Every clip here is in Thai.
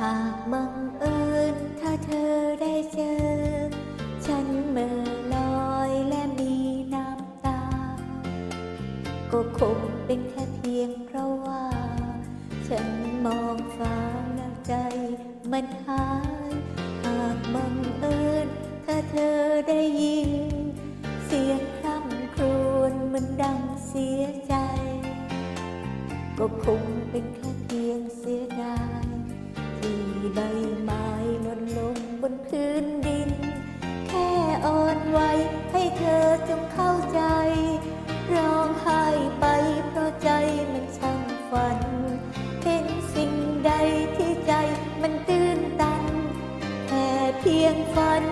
หากบังเอิญถ้าเธอได้เจอ ฉันเมื่อลอยและมีน้ำตา ก็คงเป็นแค่เพียงเพราะว่า ฉันมองฟ้าแล้วใจมันหาย หากบังเอิญถ้าเธอได้ยิน เสียงคร่ำครวญมันดังเสียใจ ก็คงเป็นแค่เพียงเสียดาย ใบไม้หล่นลงบนพื้นดิน แค่อ่อนไหวให้เธอจงเข้าใจ ร้องไห้ไปเพราะใจมันช่างฝัน เห็นสิ่งใดที่ใจมันตื้นตัน แค่เพียงฝัน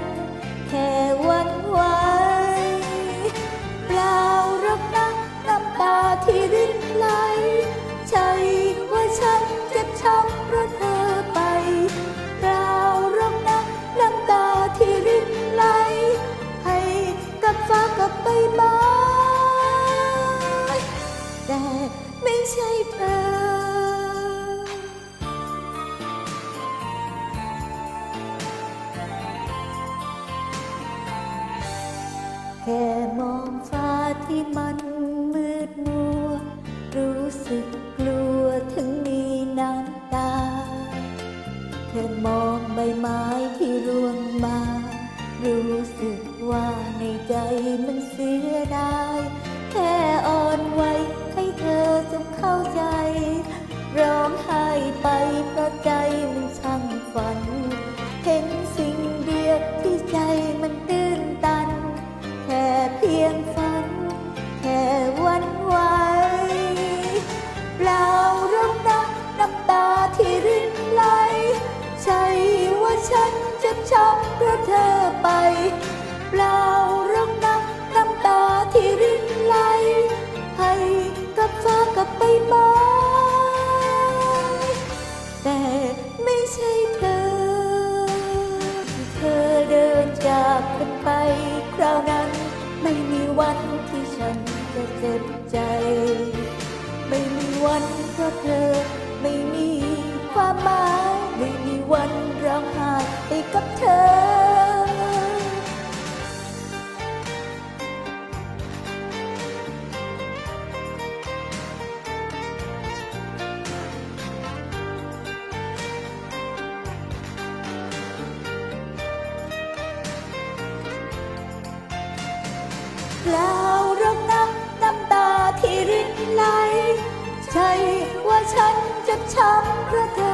แค่มองฟ้าที่มันมืดมัว รู้สึกกลัวถึงมีน้ำตา แค่มองใบไม้ที่ร่วงมา รู้สึกว่าในใจมันเสียดายแค่อ่อนไหวให้เธอจงเข้าใจ ร้องไห้ไปเพราะใจมันช่างฝัน เจะช้ำเพราะเธอไป เปล่าหรอกนะน้ำตาที่รินไหล ให้กับฟ้ากับใบไม้แต่ไม่ใช่เธอเธอเดินจากกันไป คราวนั้นไม่มีวันที่ฉันจะเจ็บใจาที่ริ